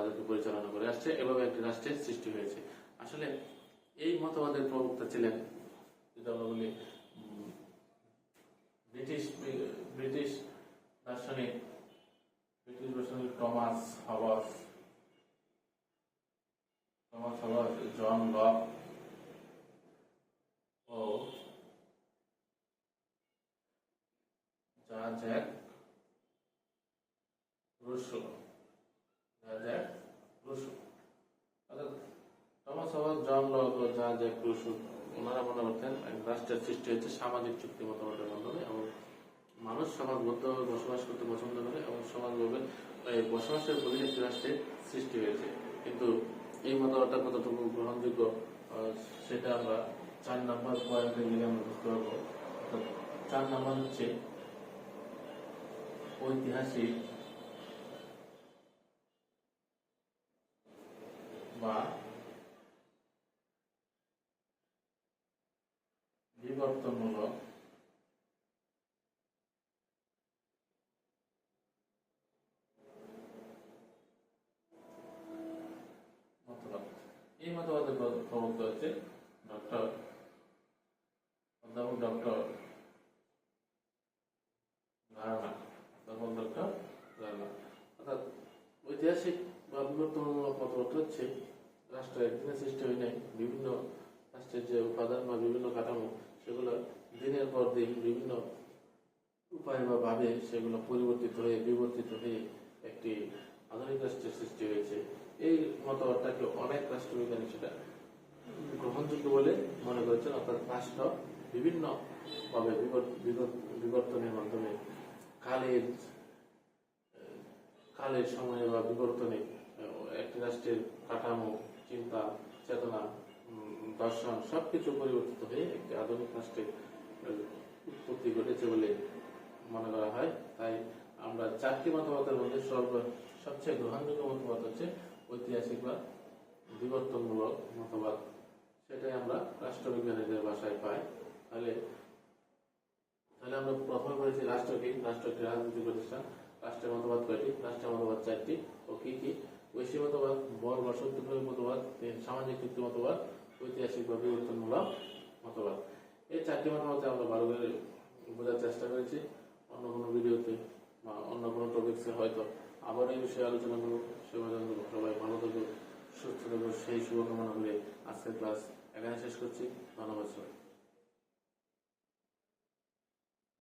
তাদেরকে পরিচালনা করে আসছে। এভাবে একটি রাষ্ট্রের সৃষ্টি হয়েছে। আসলে এই মতবাদের প্রবক্তা ছিলেন ব্রিটিশ ব্রিটিশ দার্শনিক ব্রিটিশ দার্শনিক টমাস টমাস জন লক ও জ্যাক রুশো। হয়েছে সামাজিক চুক্তি মতামতের মাধ্যমে এবং মানুষ সমাজবদ্ধভাবে বসবাস করতে পছন্দ করে এবং সমাজভাবে বসবাসের ফলে একটি রাষ্ট্রের সৃষ্টি হয়েছে। কিন্তু এই মতামতটা কতটুকু গ্রহণযোগ্য সেটা আমরা চার নাম্বার পয়েন্টে গেলে আমরা বুঝতে পারব। চার নাম্বার হচ্ছে ঐতিহাসিক বা বিবর্তনমূলক এই মতবাদের প্র- প্রবক্তা হচ্ছে ডক্টর অধ্যাপক ডক্টর ধারণা, অধ্যাপক ডক্টর ধারণা। অর্থাৎ ঐতিহাসিক বা বিবর্তনমূলক মতবাদ হচ্ছে রাষ্ট্র একদিনে সৃষ্টি হয় নাই, বিভিন্ন রাষ্ট্রের যে উপাদান বা বিভিন্ন কাঠামো, সেগুলো দিনের পর দিন বিভিন্ন উপায় বা ভাবে সেগুলো পরিবর্তিত হয়ে, বিবর্তিত হয়ে একটি আধুনিক রাষ্ট্রের সৃষ্টি হয়েছে। এই মতবাদটাকে অনেক রাষ্ট্রবিজ্ঞানী সেটা গ্রহণযোগ্য বলে মনে করেছেন, অর্থাৎ রাষ্ট্র বিভিন্ন ভাবে বিবর- বিবর- বিবর্তনের মাধ্যমে কালের কালের সময়ে বা বিবর্তনে রাষ্ট্রের কাঠামো, চিন্তা, চেতনা দর্শন সবকিছু পরিবর্তিত হয়ে একটি আধুনিক রাষ্ট্রের উৎপত্তি ঘটেছে বলে মনে করা হয়। তাই আমরা চারটি মতবাদের মধ্যে সর্ব, সবচেয়ে গ্রহণযোগ্য মতবাদ হচ্ছে ঐতিহাসিক বা বিবর্তনমূলক মতবাদ। সেটাই আমরা রাষ্ট্রবিজ্ঞানীদের ভাষায় পাই। তাহলে তাহলে আমরা প্রথমে পড়েছি রাষ্ট্র কি? রাষ্ট্র একটি রাজনৈতিক প্রতিষ্ঠান? রাষ্ট্রের মতবাদ কয়টি? রাষ্ট্রের মতবাদ চারটি। ও কি কি? বৈশ্বিক মতবাদ বল বা শক্তিপ্রয়োগ মতবাদ সামাজিক চুক্তি মতবাদ ঐতিহাসিক বা বিবর্তনমূলক মতবাদ। এই চারটি মতামতে আমরা ভালো করে বোঝার চেষ্টা করেছি। অন্য কোনো ভিডিওতে বা অন্য কোনো টপিক্সে হয়তো আবার এই বিষয়ে আলোচনা করব। সে পর্যন্ত সবাই ভালো থাকুক সুস্থ থাকুক সেই শুভকামনা করে আজকের ক্লাস এখানে শেষ করছি। ধন্যবাদ সবাই